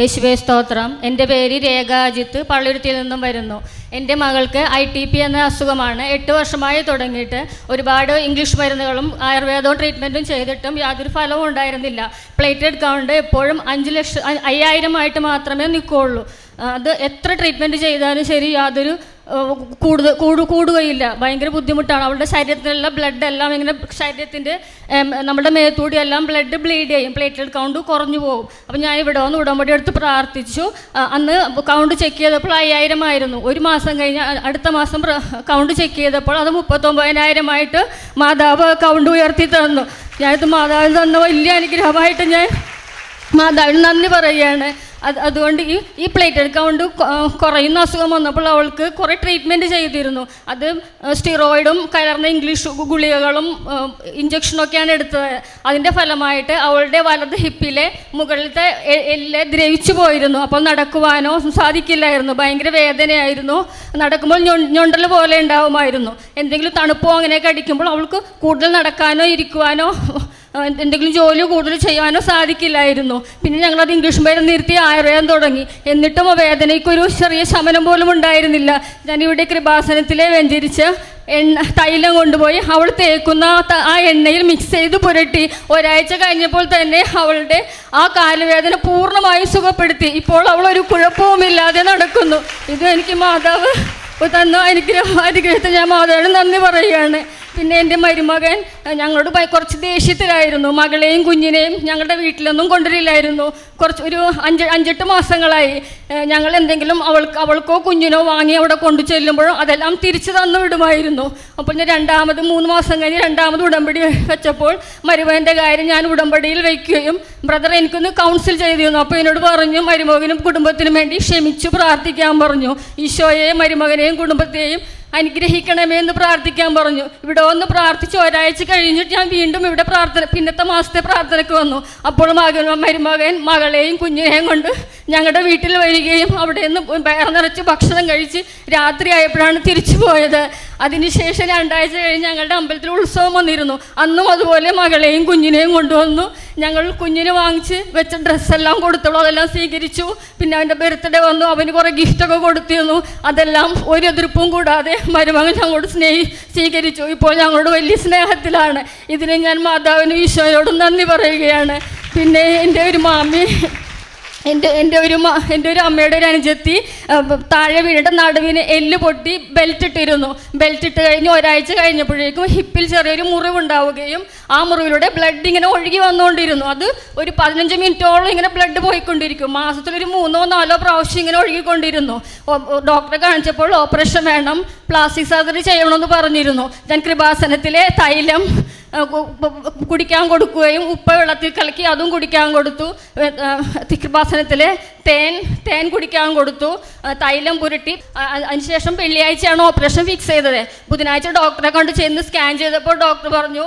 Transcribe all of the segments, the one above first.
യേശുവേ സ്തോത്രം. എന്റെ പേര് രേഖാജിത്ത് പള്ളുരുത്തിയിൽ നിന്നും വരുന്നു. എന്റെ മകൾക്ക് ഐ ടി പി എന്ന അസുഖമാണ്. എട്ട് വർഷമായി തുടങ്ങിയിട്ട് ഒരുപാട് ഇംഗ്ലീഷ് മരുന്നുകളും ആയുർവേദവും ട്രീറ്റ്മെന്റും ചെയ്തിട്ടും യാതൊരു ഫലവും ഉണ്ടായിരുന്നില്ല. പ്ലേറ്റഡ് കൗണ്ട് എപ്പോഴും അഞ്ച് ലക്ഷം അയ്യായിരമായിട്ട് മാത്രമേ നിൽക്കുകയുള്ളൂ അത് എത്ര ട്രീറ്റ്മെന്റ് ചെയ്താലും ശരി യാതൊരു കൂടുതൽ കൂടു കൂടുകയില്ല. ഭയങ്കര ബുദ്ധിമുട്ടാണ്. അവളുടെ ശരീരത്തിലുള്ള ബ്ലഡ് എല്ലാം ഇങ്ങനെ ശരീരത്തിന്റെ നമ്മുടെ മേത്തൂടി എല്ലാം ബ്ലഡ് ബ്ലീഡ് ചെയ്യും. പ്ലേറ്റ്ലെറ്റ് കൗണ്ട് കുറഞ്ഞു പോകും. അപ്പം ഞാൻ ഇവിടെ വന്ന് ഉടമ്പടി എടുത്ത് പ്രാർത്ഥിച്ചു. അന്ന് കൗണ്ട് ചെക്ക് ചെയ്തപ്പോൾ അയ്യായിരം ആയിരുന്നു. ഒരു മാസം കഴിഞ്ഞ് അടുത്ത മാസം കൗണ്ട് ചെക്ക് ചെയ്തപ്പോൾ അത് മുപ്പത്തൊമ്പതിനായിരമായിട്ട് മാതാവ് കൗണ്ട് ഉയർത്തി തന്നു. ഞാനിത് മാതാവിന് തന്ന വലിയ അനുഗ്രഹമായിട്ട് ഞാൻ മാതാവിന് നന്ദി പറയുകയാണ്. അത് അതുകൊണ്ട് ഈ ഈ പ്ലേറ്റഡ് കൗണ്ട് കുറയുന്ന അസുഖം വന്നപ്പോൾ അവൾക്ക് കുറേ ട്രീറ്റ്മെന്റ് ചെയ്തിരുന്നു. അത് സ്റ്റിറോയിഡും കലർന്ന ഇംഗ്ലീഷ് ഗുളികകളും ഇഞ്ചക്ഷനൊക്കെയാണ് എടുത്തത്. അതിന്റെ ഫലമായിട്ട് അവളുടെ വലത് ഹിപ്പിലെ മുകളിലത്തെ എല്ല് ദ്രവിച്ചു പോയിരുന്നു. അപ്പോൾ നടക്കുവാനോ സാധിക്കില്ലായിരുന്നു. ഭയങ്കര വേദനയായിരുന്നു. നടക്കുമ്പോൾ ഞൊണ്ടൽ പോലെ ഉണ്ടാവുമായിരുന്നു. എന്തെങ്കിലും തണുപ്പോ അങ്ങനെയൊക്കെ അടിക്കുമ്പോൾ അവൾക്ക് കൂടുതൽ നടക്കാനോ ഇരിക്കുവാനോ എന്തെങ്കിലും ജോലി കൂടുതൽ ചെയ്യാനോ സാധിക്കില്ലായിരുന്നു. പിന്നെ ഞങ്ങളത് ഇംഗ്ലീഷ് മരുന്ന് നിർത്തി ആയുർവേദം തുടങ്ങി. എന്നിട്ടും വേദനയ്ക്കൊരു ചെറിയ ശമനം പോലും ഉണ്ടായിരുന്നില്ല. ഞാനിവിടെ കൃപാസനത്തിലെ വ്യഞ്ചരിച്ച് എണ്ണ തൈലം കൊണ്ടുപോയി അവൾ തേക്കുന്ന ആ എണ്ണയിൽ മിക്സ് ചെയ്ത് പുരട്ടി. ഒരാഴ്ച കഴിഞ്ഞപ്പോൾ തന്നെ അവളുടെ ആ കാലുവേദന പൂർണമായും സുഖപ്പെടുത്തി. ഇപ്പോൾ അവൾ ഒരു കുഴപ്പവുമില്ലാതെ നടക്കുന്നു. ഇത് എനിക്ക് മാതാവ് തന്ന അനുഗ്രഹം അനുഗ്രഹത്തെ ഞാൻ മാതാവിന് നന്ദി പറയുകയാണ്. പിന്നെ എന്റെ മരുമകൻ ഞങ്ങളോട് കുറച്ച് ദേഷ്യത്തിലായിരുന്നു. മകളെയും കുഞ്ഞിനെയും ഞങ്ങളുടെ വീട്ടിലൊന്നും കൊണ്ടുവരില്ലായിരുന്നു. കുറച്ച് ഒരു അഞ്ച് അഞ്ചെട്ട് മാസങ്ങളായി. ഞങ്ങൾ എന്തെങ്കിലും അവൾക്ക് അവൾക്കോ കുഞ്ഞിനോ വാങ്ങി അവിടെ കൊണ്ടു ചെല്ലുമ്പോഴോ അതെല്ലാം തിരിച്ചു തന്നു വിടുമായിരുന്നു. അപ്പോൾ ഞാൻ രണ്ടാമത് മൂന്ന് മാസം കഴിഞ്ഞ് രണ്ടാമത് ഉടമ്പടി വെച്ചപ്പോൾ മരുമകന്റെ കാര്യം ഞാൻ ഉടമ്പടിയിൽ വയ്ക്കുകയും ബ്രദർ എനിക്കൊന്ന് കൗൺസിൽ ചെയ്തിരുന്നു. അപ്പോൾ എന്നോട് പറഞ്ഞു മരുമകനും കുടുംബത്തിനും വേണ്ടി ക്ഷമിച്ചു പ്രാർത്ഥിക്കാൻ പറഞ്ഞു. ഈശോയെയും മരുമകനെയും കുടുംബത്തെയും അനുഗ്രഹിക്കണമേ എന്ന് പ്രാർത്ഥിക്കാൻ പറഞ്ഞു. ഇവിടെ വന്ന് പ്രാർത്ഥിച്ച് ഒരാഴ്ച കഴിഞ്ഞിട്ട് ഞാൻ വീണ്ടും ഇവിടെ പ്രാർത്ഥന പിന്നത്തെ മാസത്തെ പ്രാർത്ഥനയ്ക്ക് വന്നു. അപ്പോൾ മകൻ മരുമകൻ മകളെയും കുഞ്ഞിനെയും കൊണ്ട് ഞങ്ങളുടെ വീട്ടിൽ വരികയും അവിടെ നിന്ന് നിറച്ച് ഭക്ഷണം കഴിച്ച് രാത്രി ആയപ്പോഴാണ് തിരിച്ചു പോയത്. അതിനുശേഷം രണ്ടാഴ്ച കഴിഞ്ഞ് ഞങ്ങളുടെ അമ്പലത്തിൽ ഉത്സവം വന്നിരുന്നു. അന്നും അതുപോലെ മകളെയും കുഞ്ഞിനെയും കൊണ്ടുവന്നു. ഞങ്ങൾ കുഞ്ഞിന് വാങ്ങിച്ച് വെച്ച ഡ്രസ്സെല്ലാം കൊടുത്തോളൂ അതെല്ലാം സ്വീകരിച്ചു. പിന്നെ അവന്റെ ബർത്ത്ഡേ വന്നു. അവന് കുറേ ഗിഫ്റ്റൊക്കെ കൊടുത്തിരുന്നു. അതെല്ലാം ഒരു എതിർപ്പും കൂടാതെ മരുമകൻ ഞങ്ങളോട് സ്നേഹി സ്വീകരിച്ചു. ഇപ്പോൾ ഞങ്ങളോട് വലിയ സ്നേഹത്തിലാണ്. ഇതിന് ഞാൻ മാതാവിനും ഈശോയോടും നന്ദി പറയുകയാണ്. പിന്നെ എന്റെ ഒരു മാമി എന്റെ എന്റെ ഒരു എന്റെ ഒരു അമ്മയുടെ ഒരു അനുജത്തി താഴെ വീണിട്ട് നടുവിന് എല്ല് പൊട്ടി ബെൽറ്റ് ഇട്ടിരുന്നു. ബെൽറ്റ് ഇട്ട് കഴിഞ്ഞ് ഒരാഴ്ച കഴിഞ്ഞപ്പോഴേക്കും ഹിപ്പിൽ ചെറിയൊരു മുറിവുണ്ടാവുകയും ആ മുറിവിലൂടെ ബ്ലഡ് ഇങ്ങനെ ഒഴുകി വന്നുകൊണ്ടിരുന്നു. അത് ഒരു പതിനഞ്ച് മിനിറ്റോളം ഇങ്ങനെ ബ്ലഡ് പോയിക്കൊണ്ടിരിക്കും. മാസത്തിലൊരു മൂന്നോ നാലോ പ്രാവശ്യം ഇങ്ങനെ ഒഴുകിക്കൊണ്ടിരുന്നു. ഡോക്ടറെ കാണിച്ചപ്പോൾ ഓപ്പറേഷൻ വേണം പ്ലാസ്റ്റിക് സർജറി ചെയ്യണമെന്ന് പറഞ്ഞിരുന്നു. ഞാൻ കൃപാസനത്തിലെ തൈലം കുടിക്കാൻ കൊടുക്കുകയും ഉപ്പ വെള്ളത്തിൽ കലക്കി അതും കുടിക്കാൻ കൊടുത്തു. തിരുപാസനത്തിലെ തേൻ തേൻ കുടിക്കാൻ കൊടുത്തു. തൈലം പുരട്ടി. അതിനുശേഷം വെള്ളിയാഴ്ചയാണ് ഓപ്പറേഷൻ ഫിക്സ് ചെയ്തത്. ബുധനാഴ്ച ഡോക്ടറെ കൊണ്ട് ചെന്ന് സ്കാൻ ചെയ്തപ്പോൾ ഡോക്ടർ പറഞ്ഞു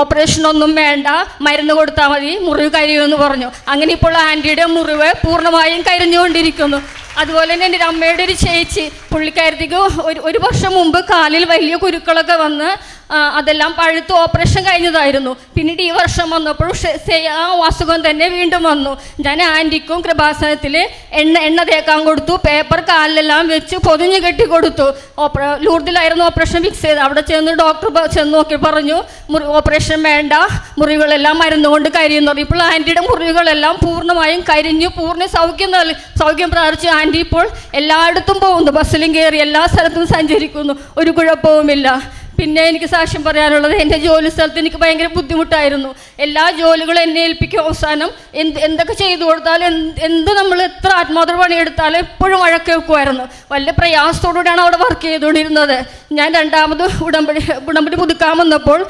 ഓപ്പറേഷൻ ഒന്നും വേണ്ട. മരുന്ന് കൊടുത്താൽ മതി. മുറിവ് കരിയുമെന്ന് പറഞ്ഞു. അങ്ങനെ ഇപ്പോൾ ആന്റിയുടെ മുറിവ് പൂർണമായും കരിഞ്ഞുകൊണ്ടിരിക്കുന്നു. അതുപോലെ തന്നെ എന്റെ അമ്മയുടെ ഒരു ചേച്ചി പുള്ളിക്കാരത്തേക്ക് ഒരു ഒരു വർഷം മുമ്പ് കാലിൽ വലിയ കുരുക്കളൊക്കെ വന്ന് അതെല്ലാം പഴുത്ത് ഓപ്പറേഷൻ കഴിഞ്ഞതായിരുന്നു. പിന്നീട് ഈ വർഷം വന്നപ്പോൾ ഷെ- ആ അസുഖം തന്നെ വീണ്ടും വന്നു. ഞാൻ ആന്റിക്കും കൃപാസനത്തിൽ എണ്ണ എണ്ണ തേക്കാൻ കൊടുത്തു. പേപ്പർ കാലിലെല്ലാം വെച്ച് പൊതിഞ്ഞ് കെട്ടി കൊടുത്തു ഓപ്പറ ലൂർദിലായിരുന്നു ഓപ്പറേഷൻ ഫിക്സ് ചെയ്ത് അവിടെ ചെന്ന് ഡോക്ടർ ചെന്ന് നോക്കി പറഞ്ഞു ഓപ്പറേഷൻ വേണ്ട. മുറിവുകളെല്ലാം മരുന്ന് കൊണ്ട് കരിയുന്നു ഇപ്പോൾ ആന്റിയുടെ മുറിവുകളെല്ലാം പൂർണമായും കരിഞ്ഞു പൂർണ സൗഖ്യം നൽകി സൗഖ്യം പ്രാർത്ഥിച്ച് ആന്റി ഇപ്പോൾ എല്ലായിടത്തും പോകുന്നു. ബസ്സിലും കയറി എല്ലാ സ്ഥലത്തും സഞ്ചരിക്കുന്നു. ഒരു കുഴപ്പവുമില്ല. പിന്നെ എനിക്ക് സാക്ഷ്യം പറയാനുള്ളത് എന്റെ ജോലി സ്ഥലത്ത് എനിക്ക് ഭയങ്കര ബുദ്ധിമുട്ടായിരുന്നു. എല്ലാ ജോലികളും എന്നെ ഏൽപ്പിക്കും അവസാനം. എന്ത് എന്തൊക്കെ ചെയ്തു കൊടുത്താലും എന്ത് നമ്മൾ എത്ര ആത്മാർത്ഥ പണിയെടുത്താലും എപ്പോഴും വഴക്ക് വെക്കുമായിരുന്നു. വലിയ പ്രയാസത്തോടുകൂടിയാണ് അവിടെ വർക്ക് ചെയ്തുകൊണ്ടിരുന്നത്. ഞാൻ രണ്ടാമത് ഉടമ്പടി ഉടമ്പടി പുതുക്കാൻ വന്നപ്പോൾ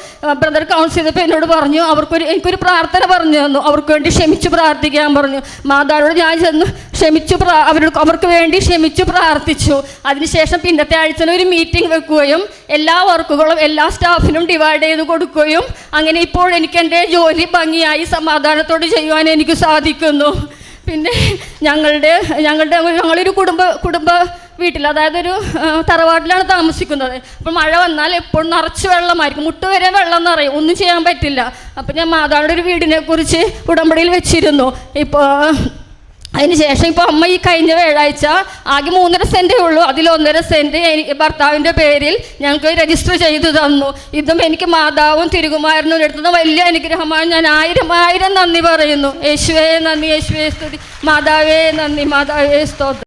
ബ്രദർ കൗൺസിൽ ചെയ്തപ്പോൾ എന്നോട് പറഞ്ഞു അവർക്കൊരു എനിക്കൊരു പ്രാർത്ഥന പറഞ്ഞു തന്നു. അവർക്ക് വേണ്ടി ക്ഷമിച്ച് പ്രാർത്ഥിക്കാൻ പറഞ്ഞു. മാതാവിനോട് ഞാൻ ചെന്ന് ക്ഷമിച്ചു അവരോട് അവർക്ക് വേണ്ടി ക്ഷമിച്ചു പ്രാർത്ഥിച്ചു. അതിനുശേഷം പിന്നത്തെ ആഴ്ച ഒരു മീറ്റിംഗ് വെക്കുകയും എല്ലാ വർക്കുകളും എല്ലാ സ്റ്റാഫിനും ഡിവൈഡ് ചെയ്ത് കൊടുക്കുകയും അങ്ങനെ ഇപ്പോൾ എനിക്ക് എന്റെ ജോലി ഭംഗിയായി സമാധാനത്തോടെ ചെയ്യുവാൻ എനിക്ക് സാധിക്കുന്നു. പിന്നെ ഞങ്ങളുടെ ഞങ്ങളുടെ ഞങ്ങളൊരു കുടുംബ കുടുംബ വീട്ടിൽ അതായത് ഒരു തറവാട്ടിലാണ് താമസിക്കുന്നത്. അപ്പോൾ മഴ വന്നാൽ എപ്പോഴും നിറച്ച് വെള്ളമായിരിക്കും. മുട്ട് വരെ വെള്ളം നിറയും. ഒന്നും ചെയ്യാൻ പറ്റില്ല. അപ്പോൾ ഞാൻ മാതാവിന്റെ ഒരു വീടിനെ കുറിച്ച് ഉടമ്പടിയിൽ വെച്ചിരുന്നു. ഇപ്പോൾ അതിനുശേഷം ഇപ്പോൾ അമ്മ ഈ കഴിഞ്ഞ വ്യാഴാഴ്ച ആകെ മൂന്നര സെന്റേ ഉള്ളൂ. അതിൽ ഒന്നര സെന്റ് എനിക്ക് ഭർത്താവിന്റെ പേരിൽ ഞങ്ങൾക്ക് രജിസ്റ്റർ ചെയ്തു തന്നു. ഇതും എനിക്ക് മാതാവും തിരുകുമാരനും എടുത്തത് വലിയ അനുഗ്രഹമാണ്. ഞാൻ ആയിരം ആയിരം നന്ദി പറയുന്നു. യേശുവേ നന്ദി യേശുവേ സ്തുതി. മാതാവേ നന്ദി മാതാവേ സ്തോത്രം.